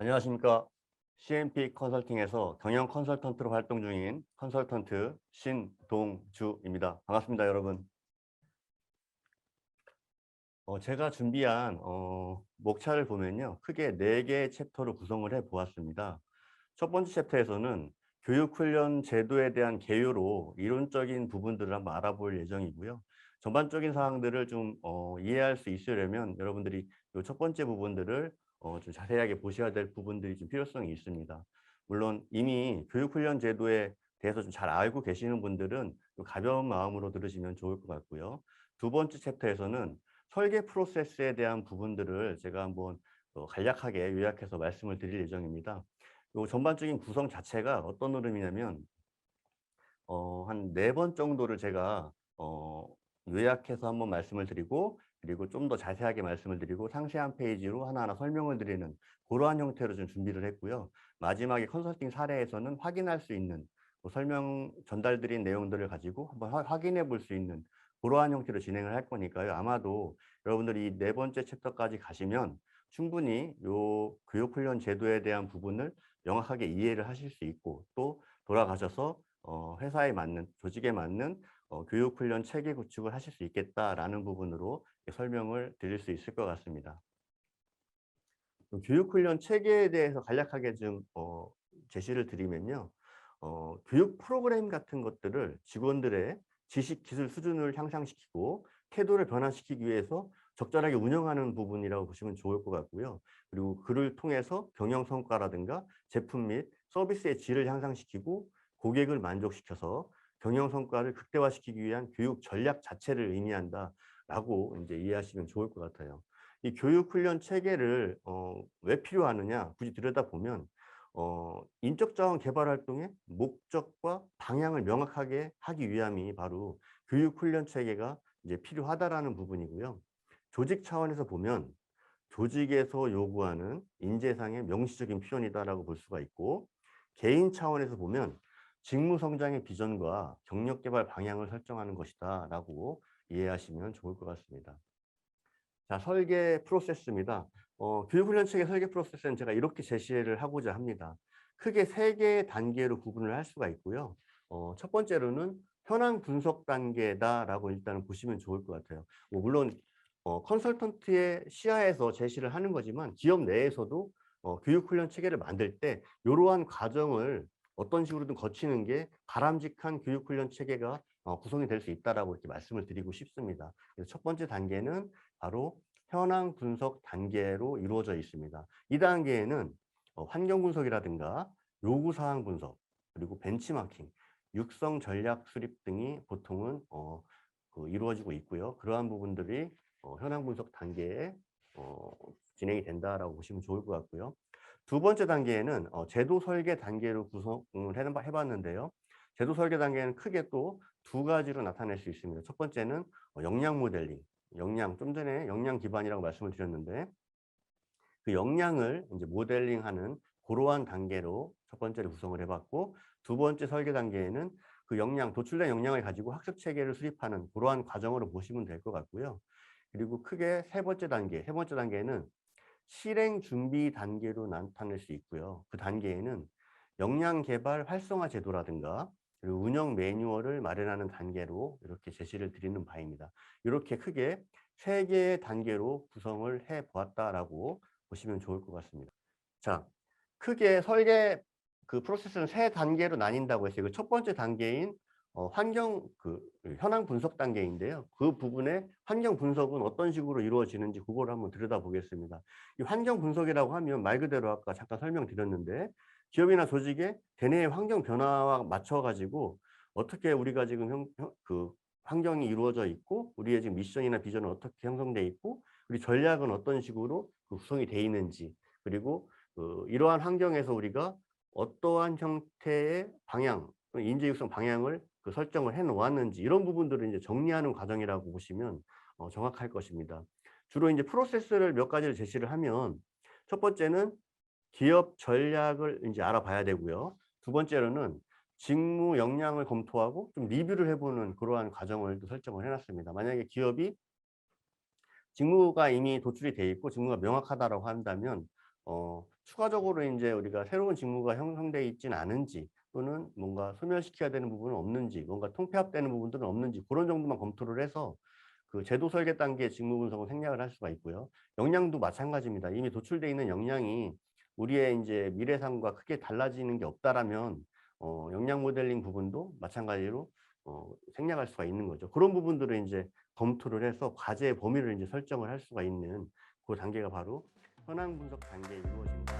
안녕하십니까. CMP 컨설팅에서 경영 컨설턴트로 활동 중인 컨설턴트 신동주입니다. 반갑습니다, 여러분. 어, 제가 준비한 어, 목차를 보면요. 크게 네 개의 챕터로 구성을 해 보았습니다. 첫 번째 챕터에서는 교육훈련 제도에 대한 개요로 이론적인 부분들을 한번 알아볼 예정이고요. 전반적인 사항들을 좀 어, 이해할 수 있으려면 여러분들이 이 첫 번째 부분들을 어, 좀 자세하게 보셔야 될 부분들이 좀 필요성이 있습니다. 물론 이미 교육훈련 제도에 대해서 좀 잘 알고 계시는 분들은 좀 가벼운 마음으로 들으시면 좋을 것 같고요. 두 번째 챕터에서는 설계 프로세스에 대한 부분들을 제가 한번 어, 간략하게 요약해서 말씀을 드릴 예정입니다. 요 전반적인 구성 자체가 어떤 흐름이냐면 어, 한 네 번 정도를 제가 어, 요약해서 한번 말씀을 드리고 그리고 좀 더 자세하게 말씀을 드리고 상세한 페이지로 하나하나 설명을 드리는 그러한 형태로 좀 준비를 했고요. 마지막에 컨설팅 사례에서는 확인할 수 있는 뭐 설명 전달드린 내용들을 가지고 한번 화- 확인해 볼 수 있는 그러한 형태로 진행을 할 거니까요. 아마도 여러분들이 이 네 번째 챕터까지 가시면 충분히 요 교육훈련 제도에 대한 부분을 명확하게 이해를 하실 수 있고 또 돌아가셔서 어, 회사에 맞는 조직에 맞는 어, 교육훈련 체계 구축을 하실 수 있겠다라는 부분으로 설명을 드릴 수 있을 것 같습니다. 그 교육훈련 체계에 대해서 간략하게 좀 어, 제시를 드리면요. 어, 교육 프로그램 같은 것들을 직원들의 지식 기술 수준을 향상시키고 태도를 변화시키기 위해서 적절하게 운영하는 부분이라고 보시면 좋을 것 같고요. 그리고 그를 통해서 경영 성과라든가 제품 및 서비스의 질을 향상시키고 고객을 만족시켜서 경영 성과를 극대화시키기 위한 교육 전략 자체를 의미한다라고 이제 이해하시면 좋을 것 같아요. 이 교육 훈련 체계를 어, 왜 필요하느냐 굳이 들여다보면 어, 인적 자원 개발 활동의 목적과 방향을 명확하게 하기 위함이 바로 교육 훈련 체계가 이제 필요하다라는 부분이고요. 조직 차원에서 보면 조직에서 요구하는 인재상의 명시적인 표현이다라고 볼 수가 있고 개인 차원에서 보면 직무 성장의 비전과 경력 개발 방향을 설정하는 것이다 라고 이해하시면 좋을 것 같습니다. 자, 설계 프로세스입니다. 어, 교육훈련 체계 설계 프로세스는 제가 이렇게 제시를 하고자 합니다. 크게 세 개의 단계로 구분을 할 수가 있고요. 어, 첫 번째로는 현황 분석 단계다라고 일단은 보시면 좋을 것 같아요. 뭐 물론 어, 컨설턴트의 시야에서 제시를 하는 거지만 기업 내에서도 어, 교육훈련 체계를 만들 때 이러한 과정을 어떤 식으로든 거치는 게 바람직한 교육훈련 체계가 어, 구성이 될 수 있다라고 이렇게 말씀을 드리고 싶습니다. 그래서 첫 번째 단계는 바로 현황 분석 단계로 이루어져 있습니다. 이 단계에는 어, 환경 분석이라든가 요구 사항 분석 그리고 벤치마킹, 육성 전략 수립 등이 보통은 어, 그 이루어지고 있고요. 그러한 부분들이 어, 현황 분석 단계에 어, 진행이 된다라고 보시면 좋을 것 같고요. 두 번째 단계에는 어, 제도 설계 단계로 구성을 해봤는데요. 제도 설계 단계는 크게 또 두 가지로 나타낼 수 있습니다. 첫 번째는 어, 역량 모델링, 역량 좀 전에 역량 기반이라고 말씀을 드렸는데 그 역량을 이제 모델링하는 그러한 단계로 첫 번째를 구성을 해봤고 두 번째 설계 단계에는 그 역량 도출된 역량을 가지고 학습 체계를 수립하는 그러한 과정으로 보시면 될 것 같고요. 그리고 크게 세 번째 단계, 세 번째 단계는 실행 준비 단계로 나타낼 수 있고요. 그 단계에는 역량 개발 활성화 제도라든가 그리고 운영 매뉴얼을 마련하는 단계로 이렇게 제시를 드리는 바입니다. 이렇게 크게 세 개의 단계로 구성을 해 보았다라고 보시면 좋을 것 같습니다. 자, 크게 설계 그 프로세스는 세 단계로 나뉜다고 했어요. 그 첫 번째 단계인 어, 환경 그 현황 분석 단계인데요. 그 부분에 환경 분석은 어떤 식으로 이루어지는지 그걸 한번 들여다보겠습니다. 이 환경 분석이라고 하면 말 그대로 아까 잠깐 설명드렸는데 기업이나 조직의 대내의 환경 변화와 맞춰 가지고 어떻게 우리가 지금 형, 형- 그 환경이 이루어져 있고 우리의 지금 미션이나 비전은 어떻게 형성돼 있고 우리 전략은 어떤 식으로 그 구성이 돼 있는지 그리고 그 이러한 환경에서 우리가 어떠한 형태의 방향, 인재 육성 방향을 그 설정을 해 놓았는지 이런 부분들을 이제 정리하는 과정이라고 보시면 어, 정확할 것입니다. 주로 이제 프로세스를 몇 가지를 제시를 하면 첫 번째는 기업 전략을 이제 알아봐야 되고요. 두 번째로는 직무 역량을 검토하고 좀 리뷰를 해보는 그러한 과정을 또 설정을 해놨습니다. 만약에 기업이 직무가 이미 도출이 돼 있고 직무가 명확하다라고 한다면 어, 추가적으로 이제 우리가 새로운 직무가 형성돼 있진 않은지 또는 뭔가 소멸시켜야 되는 부분은 없는지 뭔가 통폐합되는 부분들은 없는지 그런 정도만 검토를 해서 그 제도 설계 단계의 직무 분석을 생략을 할 수가 있고요. 역량도 마찬가지입니다. 이미 도출돼 있는 역량이 우리의 이제 미래 삶과 크게 달라지는 게 없다라면 어, 역량 모델링 부분도 마찬가지로 어, 생략할 수가 있는 거죠. 그런 부분들을 이제 검토를 해서 과제의 범위를 이제 설정을 할 수가 있는 그 단계가 바로 현황 분석 단계에 이루어진다.